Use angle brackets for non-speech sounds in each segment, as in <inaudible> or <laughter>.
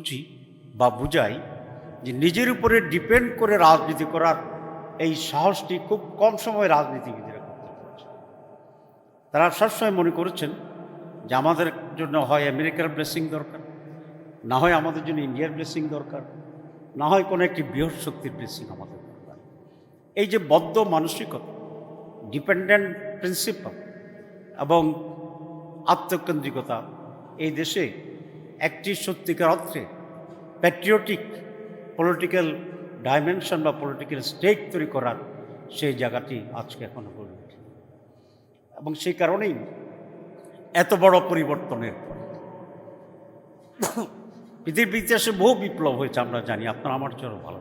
বুঝি বা বুঝাই যে নিজের উপরে ডিপেন্ড করে রাজনীতি করার এই সাহসটি খুব কম সময় রাজনীতিবিদেরা করতে পারছে। তারা সবসময় মনে করেছেন যে আমাদের জন্য হয় আমেরিকার ব্লেসিং দরকার, না হয় আমাদের জন্য ইন্ডিয়ার ব্লেসিং দরকার, না হয় কোনো একটি বৃহৎ শক্তির ব্লেসিং আমাদের দরকার। এই যে বদ্ধ মানসিকতা ডিপেন্ডেন্ট প্রিন্সিপাল এবং আত্মকেন্দ্রিকতা এই দেশে একটি সত্যিকার অর্থে প্যাট্রিয়টিক পলিটিক্যাল ডাইমেনশন বা পলিটিক্যাল স্টেক তৈরি করার সেই জায়গাটি আজকে এখনও হয়ে ওঠে এবং সেই কারণেই এত বড় পরিবর্তনের পৃথিবীর ইতিহাসে বহু বিপ্লব হয়েছে, আমরা জানি, আপনার আমার জন্য ভালো।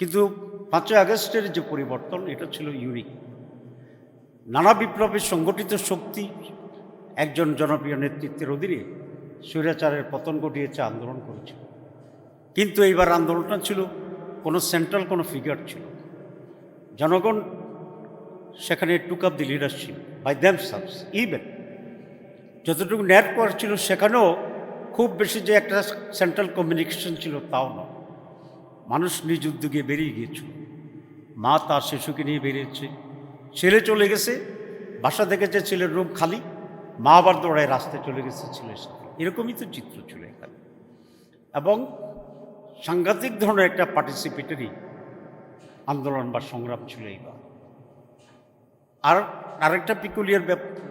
কিন্তু পাঁচই আগস্টের যে পরিবর্তন, এটা ছিল ইউনিক নানা বিপ্লবের সংগঠিত শক্তি একজন জনপ্রিয় নেতৃত্বের অধীনে স্বৈরাচারের পতন ঘটিয়েছে, আন্দোলন করেছিল। কিন্তু এইবার আন্দোলনটা ছিল, কোনো সেন্ট্রাল কোনো ফিগার ছিল জনগণ সেখানে took up the leadership by them subs even যতটুকু ন্যাট নেটওয়ার্ক ছিল, সেখানেও খুব বেশি যে একটা সেন্ট্রাল কমিউনিকেশন ছিল, তাও না। মানুষ নিজ উদ্যোগে বেরিয়ে গিয়েছিল। মা তার শিশুকে নিয়ে বেরিয়েছে। ছেলে চলে গেছে, বাসা দেখেছে ছেলের রুম খালি, মা আবার দৌড়ায় রাস্তায় চলে গেছে ছেলের সাথে। এরকমই তো চিত্র ছিল এখানে। এবং সাংঘাতিক ধরনের একটা পার্টিসিপেটরি আন্দোলন বা সংগ্রাম ছিল এইবার আর আরেকটা পিকুলিয়ার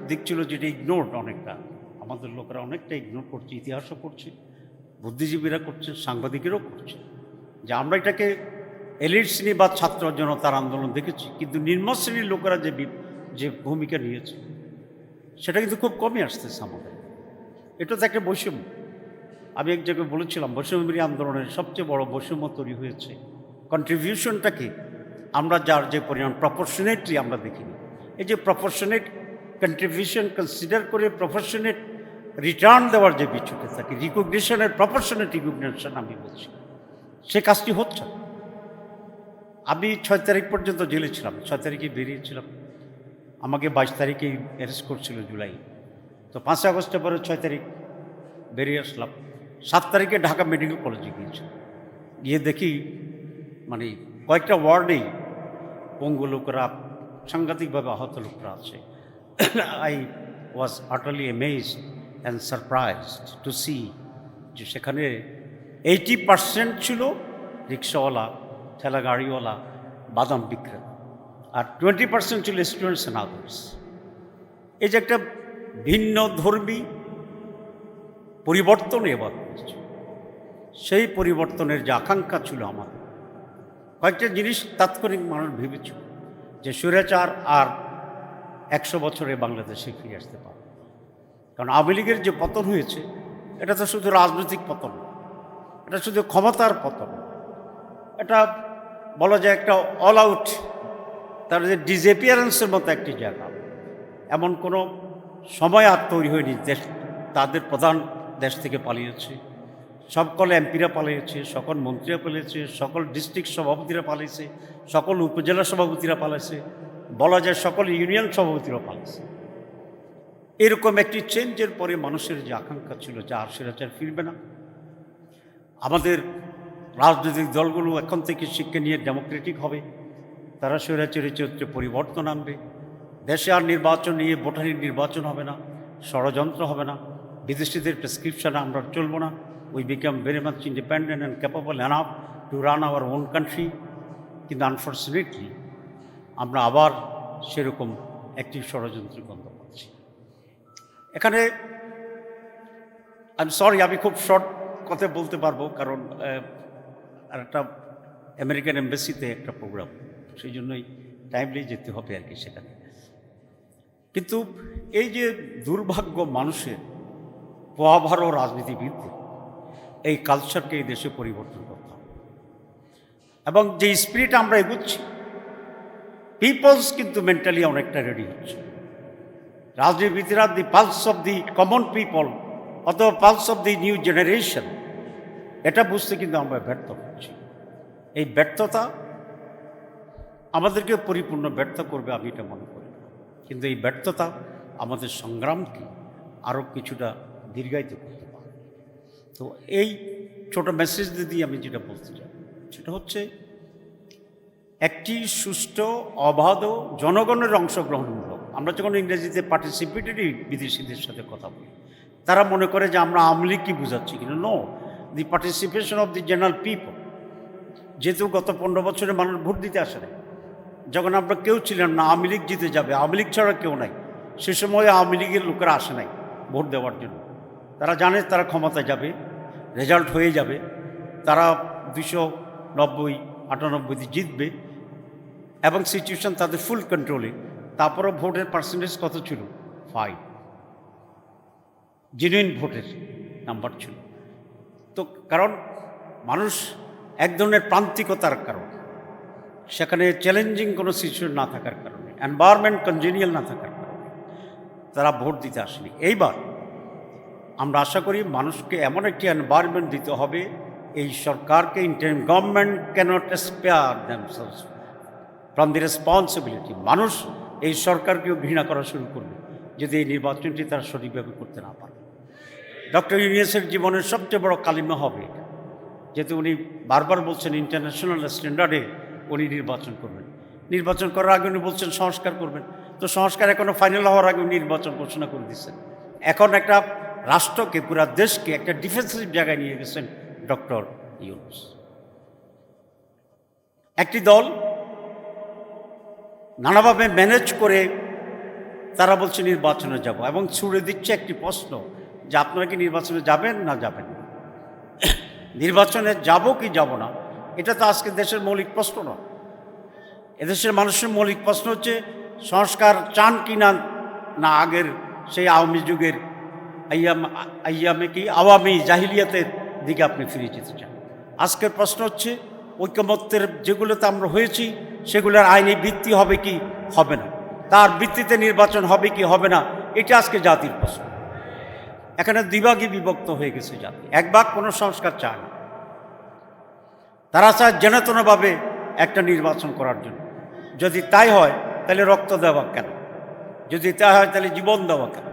দিক ছিল যেটা ইগনোর্ড অনেকটা। আমাদের লোকেরা অনেকটা ইগনোর করছে, ইতিহাসও করছে, বুদ্ধিজীবীরা করছে, সাংবাদিকেরও করছে। যে আমরা এটাকে এলিট শ্রেণি বা ছাত্র জনতার আন্দোলন দেখেছি, কিন্তু নিম্ন শ্রেণির লোকেরা যে যে ভূমিকা নিয়েছে, সেটা কিন্তু খুব কমই আসতেছে আমাদের। এটা তো একটা বৈষম্য। আমি এক জায়গায় বলেছিলাম বৈষম্যী আন্দোলনের সবচেয়ে বড় বৈষম্য তৈরি হয়েছে। কন্ট্রিবিউশনটাকে আমরা যার যে পরিমাণ প্রপোর্শনেটলি আমরা দেখিনি। এই যে প্রপোর্শনেট কন্ট্রিবিউশন কনসিডার করে প্রপোর্শনেট রিটার্ন দেওয়ার যে বিষয়টা থাকে রিকগনিশনের প্রপোর্শনেট রিকগনিশন আমি বলছি? সে কাজটি হচ্ছে। আমি ছয় তারিখ পর্যন্ত জেলে ছিলাম, ছয় তারিখে বেরিয়েছিলাম। আমাকে বাইশ তারিখে অ্যারেস্ট করছিল জুলাই। তো পাঁচই আগস্টের পরে ছয় তারিখ বেরিয়ে আসলাম। সাত তারিখে ঢাকা মেডিকেল কলেজে গিয়েছি। গিয়ে দেখি মানে কয়েকটা ওয়ার্ডেই পঙ্গু লোকরা সাংঘাতিকভাবে আহত লোকরা আছে। I was utterly amazed and surprised to see যে সেখানে এইটি পার্সেন্ট ছিল রিক্সাওয়ালা ঠেলা গাড়িওয়ালা বাদাম বিক্রেতা, আর টোয়েন্টি পার্সেন্ট ছিল স্টুডেন্টস অ্যান্ড আদার্স এই যে একটা ভিন্ন ধর্মী পরিবর্তন এবার হয়েছে সেই পরিবর্তনের যে আকাঙ্ক্ষা ছিল আমাদের কয়েকটা জিনিস তাৎক্ষণিক মানুষ ভেবেছিল যে স্বৈরাচার আর একশো বছরে বাংলাদেশে ফিরে আসতে পারে কারণ আওয়ামী লীগের যে পতন হয়েছে, এটা তো শুধু রাজনৈতিক পতন এটা শুধু ক্ষমতার পতন এটা বলা যায় একটা অল আউট তার যে ডিসঅ্যাপিয়ারেন্সের মতো একটি জায়গা। এমন কোনো সময় আর তৈরি হয়নি, দেশ তাদের প্রধান দেশ থেকে পালিয়েছে। সকল এমপিরা পালিয়েছে, সকল মন্ত্রীরা পালিয়েছে, সকল ডিস্ট্রিক্ট সভাপতিরা পালিয়েছে, সকল উপজেলা সভাপতিরা পালিয়েছে, বলা যায় সকল ইউনিয়ন সভাপতিরা পালিয়েছে। এরকম একটি চেঞ্জের পরে মানুষের যে আকাঙ্ক্ষা ছিল যে আর সেরাচার ফিরবে না। আমাদের রাজনৈতিক দলগুলো এখন থেকে শিক্ষা নিয়ে ডেমোক্রেটিক হবে। তারা স্বৈরাচারী চরিত্রে পরিবর্তন আনবে। দেশে আর নির্বাচন নিয়ে ভোটারের নির্বাচন হবে না, ষড়যন্ত্র হবে না, বিদেশিদের প্রেসক্রিপশনে আমরা চলবো না। We become very much independent and capable enough to run our own country কিন্তু আনফর্চুনেটলি আমরা আবার সেরকম একটি ষড়যন্ত্রের গন্ধ পাচ্ছি। এখানে আমি সরি আমি খুব শর্ট কথা বলতে পারব কারণ আর একটা আমেরিকান এম্বাসিতে একটা প্রোগ্রাম সেই জন্যই টাইমলি যেতে হবে আর কি সেখানে। কিন্তু এই যে দুর্ভাগ্য মানুষের পোয়াভারও রাজনীতিবিদদের এই কালচারকে এই দেশে পরিবর্তন করতে হবে। এবং যে স্পিরিট আমরা এগুচ্ছি পিপলস কিন্তু মেন্টালি অনেকটা রেডি হচ্ছে। রাজনীতিবিদরা the pulse of the common people অথবা pulse of the new generation এটা বুঝতে কিন্তু আমরা ব্যর্থ হচ্ছি। এই ব্যর্থতা আমাদেরকে পরিপূর্ণ ব্যর্থ করবে আমি এটা মনে করি। কিন্তু এই ব্যর্থতা আমাদের সংগ্রামকে আরও কিছুটা দীর্ঘায়িত করতে পারে। তো এই ছোট মেসেজ দিয়ে আমি যেটা বলতে চাই, সেটা হচ্ছে একটি সুষ্ঠু, অবাধ, জনগণের অংশগ্রহণমূলক, আমরা যখন ইংরেজিতে পার্টিসিপেটরি বিদেশিদের সাথে কথা বলি, তারা মনে করে যে আমরা আমলি কি বুঝাচ্ছি কিন্তু no the participation of the general people যেহেতু গত পনেরো বছরে মানুষ ভোট দিতে আসে নাই যখন আমরা কেউ ছিলেন না, আওয়ামী লীগ জিতে যাবে, আওয়ামী লীগ ছাড়া কেউ নাই। সে সময় আওয়ামী লীগের লোকেরা আসে নাই ভোট দেওয়ার জন্য। তারা জানে তারা ক্ষমতায় যাবে, রেজাল্ট হয়ে যাবে। তারা দুশো নব্বই, আটানব্বইতে জিতবে এবং সিচুয়েশন তাদের ফুল কন্ট্রোলে তারপরও ভোটের পার্সেন্টেজ কত ছিল? ফাইভ জেনুইন ভোটের নাম্বার ছিল। তো কারণ মানুষ এক ধরনের প্রান্তিকতার কারণ। সেখানে চ্যালেঞ্জিং কোনো সিচুয়েশন না থাকার কারণে এনভায়রনমেন্ট কনজেনিয়াল না থাকার কারণে তারা ভোট দিতে আসেনি। এইবার আমরা আশা করি মানুষকে এমন একটি এনভায়রনমেন্ট দিতে হবে, এই সরকারকে interim government cannot spare themselves from the responsibility মানুষ এই সরকারকেও ঘৃণা করা শুরু করবে, যদি এই নির্বাচনটি তারা সঠিকভাবে করতে না পারে। ডক্টর ইউনিয়াসের জীবনের সবচেয়ে বড় কালিমা হবে যেহেতু উনি বারবার বলছেন ইন্টারন্যাশনাল স্ট্যান্ডার্ডে উনি নির্বাচন করবেন। নির্বাচন করার আগে উনি বলছেন সংস্কার করবেন। তো সংস্কার এখনও ফাইনাল হওয়ার আগে নির্বাচন ঘোষণা করে দিচ্ছেন। এখন একটা রাষ্ট্রকে, পুরা দেশকে একটা ডিফেন্সিভ জায়গায় নিয়ে গেছেন ডক্টর ইউনুস। একটি দল নানাভাবে ম্যানেজ করে তারা বলছে নির্বাচনে যাব এবং ছুড়ে দিচ্ছে একটি প্রশ্ন যে আপনারা কি নির্বাচনে যাবেন না যাবেন নির্বাচনে যাব কি যাব না? এটা তো আজকে দেশের মৌলিক প্রশ্ন নয় এদেশের মানুষের মৌলিক প্রশ্ন হচ্ছে, সংস্কার চান কি না না আগের সেই আওয়ামী যুগের আইয়াম, আইয়ামে কি, আওয়ামী জাহিলিয়াতের দিকে আপনি ফিরে যেতে চান। আজকের প্রশ্ন হচ্ছে, ঐক্যমত্যের যেগুলোতে আমরা হয়েছি, সেগুলোর আইনি ভিত্তি হবে কি, হবে না। তার ভিত্তিতে নির্বাচন হবে কি, হবে না, এটা আজকে জাতির প্রশ্ন। এখানে দ্বিভাগই বিভক্ত হয়ে গেছে জাতি। এক ভাগ কোনো সংস্কার চায় না তারা চায় জেনেতনভাবে একটা নির্বাচন করার জন্য। যদি তাই হয়, তাহলে রক্ত দেওয়া কেন? যদি তাই হয়, তাহলে জীবন দেওয়া কেন?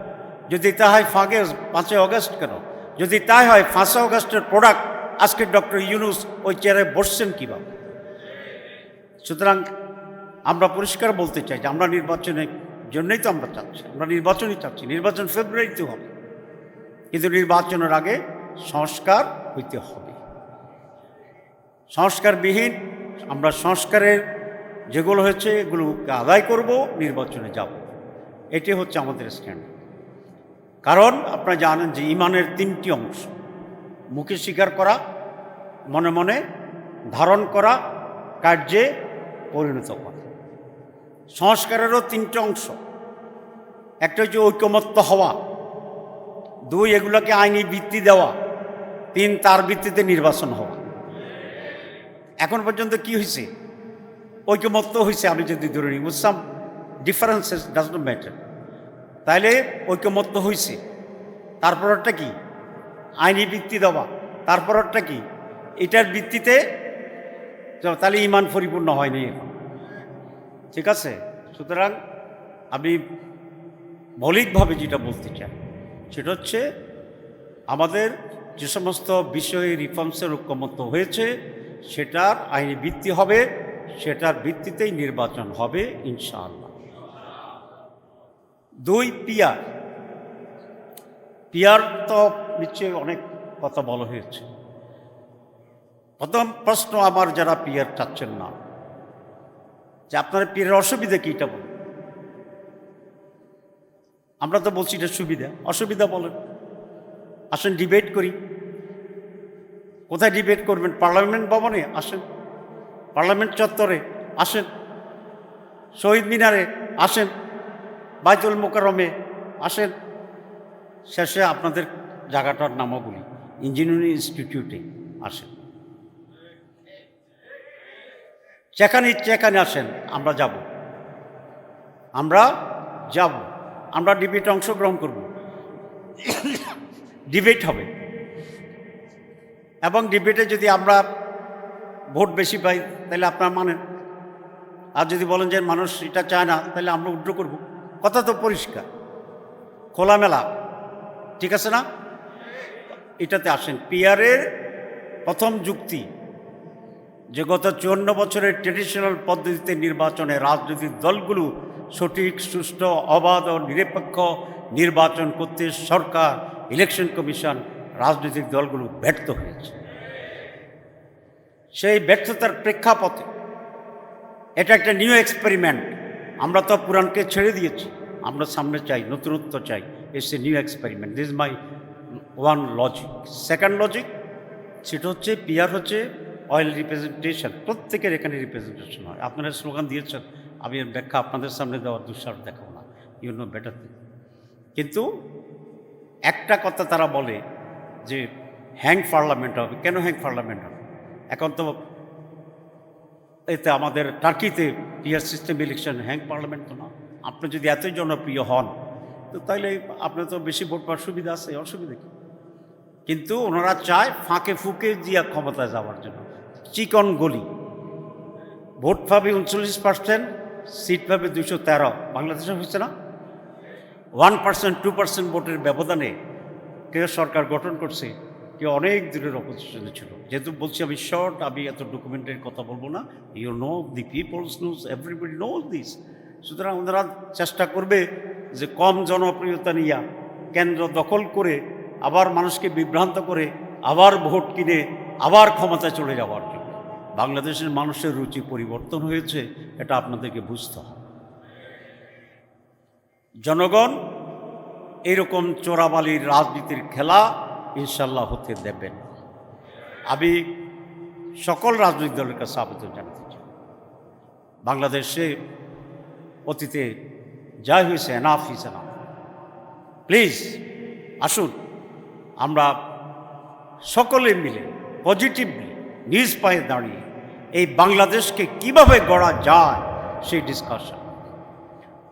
যদি তা হয়, ফাঁকে পাঁচই অগস্ট কেন? যদি তাই হয়, পাঁচই অগস্টের প্রোডাক্ট আজকে ডক্টর ইউনুস ওই চেয়ারে বসছেন কীভাবে? সুতরাং আমরা পরিষ্কার বলতে চাই যে আমরা নির্বাচনের জন্যই তো আমরা চাচ্ছি, আমরা নির্বাচনই চাচ্ছি, নির্বাচন ফেব্রুয়ারিতে হবে। কিন্তু নির্বাচনের আগে সংস্কার হইতে হবে। সংস্কারবিহীন, আমরা সংস্কারের যেগুলো হয়েছে, এগুলোকে আদায় করব, নির্বাচনে যাব। এটি হচ্ছে আমাদের স্ট্যান্ড কারণ আপনারা জানেন যে ইমানের তিনটি অংশ, মুখে স্বীকার করা, মনে মনে ধারণ করা, কার্যে পরিণত করা। সংস্কারেরও তিনটে অংশ, একটা হচ্ছে ঐকমত্য হওয়া, দুই এগুলোকে আইনি ভিত্তি দেওয়া, তিন তার ভিত্তিতে নির্বাচন হওয়া। এখন পর্যন্ত কি হয়েছে ঐক্যমত্য হয়েছে আমি যদি ধরে নিই some differences does not matter তাইলে ঐক্যমত্য হয়েছে তারপরটা কি? আইনি ভিত্তি দেওয়া। তারপরটা কি? এটার ভিত্তিতে তাহলে ইমান পরিপূর্ণ হয়নি এখন। ঠিক আছে? সুতরাং আমি মৌলিকভাবে যেটা বলতে চাই, সেটা হচ্ছে আমাদের যে সমস্ত বিষয়ে রিফর্মসের ঐক্যমত্য হয়েছে সেটার আইনি ভিত্তি হবে, সেটার ভিত্তিতেই নির্বাচন হবে, ইনশাআল্লাহ। দুই পিয়ার পিয়ার তো নিশ্চয়ই অনেক কথা বলা হয়েছে। প্রথম প্রশ্ন আমার, যারা পিয়ার চাচ্ছেন না, যে আপনার পিয়ারের অসুবিধা কী এটা বলুন। আমরা তো বলছি এটা সুবিধা, অসুবিধা বলেন। আসেন, ডিবেট করি। কোথায় ডিবেট করবেন? পার্লামেন্ট ভবনে আসেন। পার্লামেন্ট চত্বরে আসেন। শহীদ মিনারে আসেন। বাইতুল মোকারমে আসেন। শেষে আপনাদের জায়গাটার নামও বলি। ইঞ্জিনিয়ারিং ইনস্টিটিউটে আসেন। যেখানে এখানে আসেন, আমরা যাব। আমরা যাব। আমরা ডিবেটে অংশগ্রহণ করব। <coughs> ডিবেট হবে। এবং ডিবেটে যদি আমরা ভোট বেশি পাই, তাহলে আপনারা মানেন। আর যদি বলেন যে মানুষ এটা চায় না, তাহলে আমরা উড্র করব। কথা তো পরিষ্কার। খোলামেলা। ঠিক আছে না? এটাতে আসেন। পিয়ারের প্রথম যুক্তি, যে গত চুয়ান্ন বছরের ট্রেডিশনাল পদ্ধতিতে নির্বাচনে রাজনৈতিক দলগুলো সঠিক, সুষ্ঠু, অবাধ ও নিরপেক্ষ নির্বাচন করতে সরকার ইলেকশন কমিশন রাজনৈতিক দলগুলো ব্যর্থ হয়েছে। সেই ব্যর্থতার প্রেক্ষাপটে এটা একটা নিউ এক্সপেরিমেন্ট আমরা তো পুরাণকে ছেড়ে দিয়েছি। আমরা সামনে চাই, নতুনত্ব চাই। As a new experiment this my one logic second logic সেটা হচ্ছে পিয়ার হচ্ছে অয়েল রিপ্রেজেন্টেশন প্রত্যেকের এখানে রিপ্রেজেন্টেশন হয়। আপনারা স্লোগান দিয়েছেন, আমি এর ব্যাখ্যা আপনাদের সামনে দেওয়ার দুঃসাহস দেখাবো না। ইউ নো বেটার কিন্তু একটা কথা তারা বলে যে হ্যাং পার্লামেন্ট হবে। কেন হ্যাং পার্লামেন্ট হবে? এখন তো এতে আমাদের টার্কিতে PR system election, hung parliament তো না। আপনি যদি এতই জনপ্রিয় হন, তো তাইলে আপনার তো বেশি ভোট পাওয়ার সুবিধা আছে, অসুবিধা কি? কিন্তু ওনারা চায় ফাঁকে ফুঁকে দিয়া ক্ষমতায় যাওয়ার জন্য। চিকন গলি। ভোট পাবে উনচল্লিশ পার্সেন্ট, সিট পাবে দুশো তেরো। বাংলাদেশে হচ্ছে না? ওয়ান পার্সেন্ট, টু পার্সেন্ট ভোটের ব্যবধানে কেউ সরকার গঠন করছে, কেউ অনেক দূরের অপোজিশনে ছিল। যেহেতু বলছি আমি শর্ট আমি এত ডকুমেন্টের কথা বলব না। You know the peoples knows everybody knows this সুতরাং ওনারা চেষ্টা করবে যে কম জনপ্রিয়তা নিয়ে কেন্দ্র দখল করে আবার মানুষকে বিভ্রান্ত করে আবার ভোট কিনে আবার ক্ষমতায় চলে যাওয়ার জন্য। বাংলাদেশের মানুষের রুচি পরিবর্তন হয়েছে, এটা আপনাদেরকে বুঝতে হবে। জনগণ এরকম চোরাবালির রাজনীতির খেলা ইনশাল্লাহ হতে দেবেন। আমি সকল রাজনৈতিক দলের কাছে আবেদন জানাতে চাই। বাংলাদেশে অতীতে যা হয়েছে এনাফ ইজ এনাফ প্লিজ আসুন, আমরা সকলে মিলে পজিটিভলি নিজ পায়ে দাঁড়িয়ে এই বাংলাদেশকে কীভাবে গড়া যায়, সেই ডিসকাশন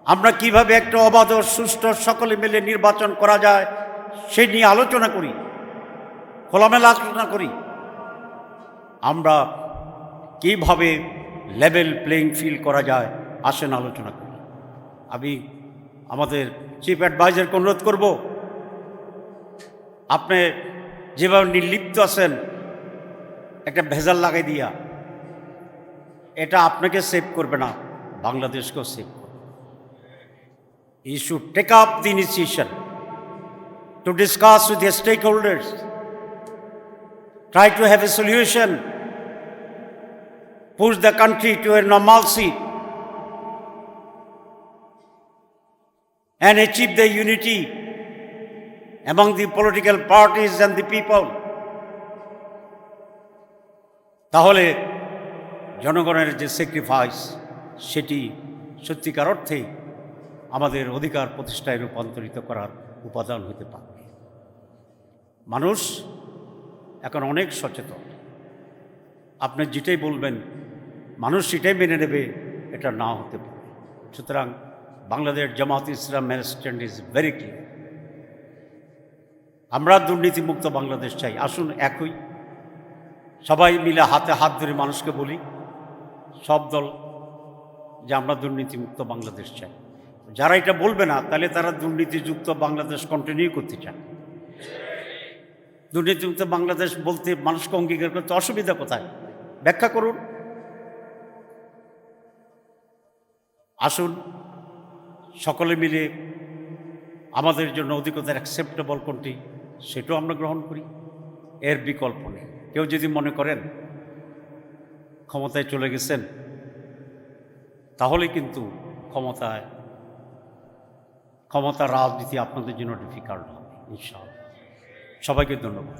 আমরা কীভাবে একটা অবাধ সুষ্ঠু সকলে মিলে নির্বাচন করা যায় সেই নিয়ে আলোচনা করি, খোলামেলা আলোচনা করি। আমরা কীভাবে লেভেল প্লেইং ফিল করা যায়, আসেন আলোচনা করি। আমি আমাদের চিফ অ্যাডভাইজারকে অনুরোধ করব, আপনি যেভাবে নির্লিপ্ত আছেন, একটা ভেজাল লাগাই দিয়া, এটা আপনাকে সেভ করবে না, বাংলাদেশকেও সেভ করবে। You should take up the initiation to discuss with your stakeholders. Try to have a solution. Push the country to a normalcy and achieve the unity among the political parties and the people. তাহলে জনগণের যে sacrifice সেটি সত্যিকার অর্থেই আমাদের অধিকার প্রতিষ্ঠায় রূপান্তরিত করার উপাদান হতে পারবে মানুষ এখন অনেক সচেতন। আপনি যেটাই বলবেন, মানুষ সেটাই মেনে নেবে, এটা না হতে পারে। সুতরাং Bangladesh Jamaat Islam management is very clear. আমরা দুর্নীতিমুক্ত বাংলাদেশ চাই। আসুন একই। সবাই মিলে হাতে হাত ধরে মানুষকে বলি, সব দল যে আমরা দুর্নীতিমুক্ত বাংলাদেশ চাই। যারা এটা বলবে না, তাহলে তারা দুর্নীতিযুক্ত বাংলাদেশ কন্টিনিউ করতে চান দুর্নীতিযুক্ত বাংলাদেশ বলতে মানুষকে অঙ্গীকার করতে অসুবিধা কোথায়? ব্যাখ্যা করুন। আসুন, সকলে মিলে আমাদের জন্য অধিকতার অ্যাকসেপ্টেবল কোনটি, সেটাও আমরা গ্রহণ করি। এর বিকল্প নেই। কেউ যদি মনে করেন ক্ষমতায় চলে গেছেন, তাহলে কিন্তু ক্ষমতায় ক্ষমতার রাজনীতি আপনাদের জন্য ডিফিকাল্ট হবে ইনশাআল্লাহ। সবাইকে ধন্যবাদ।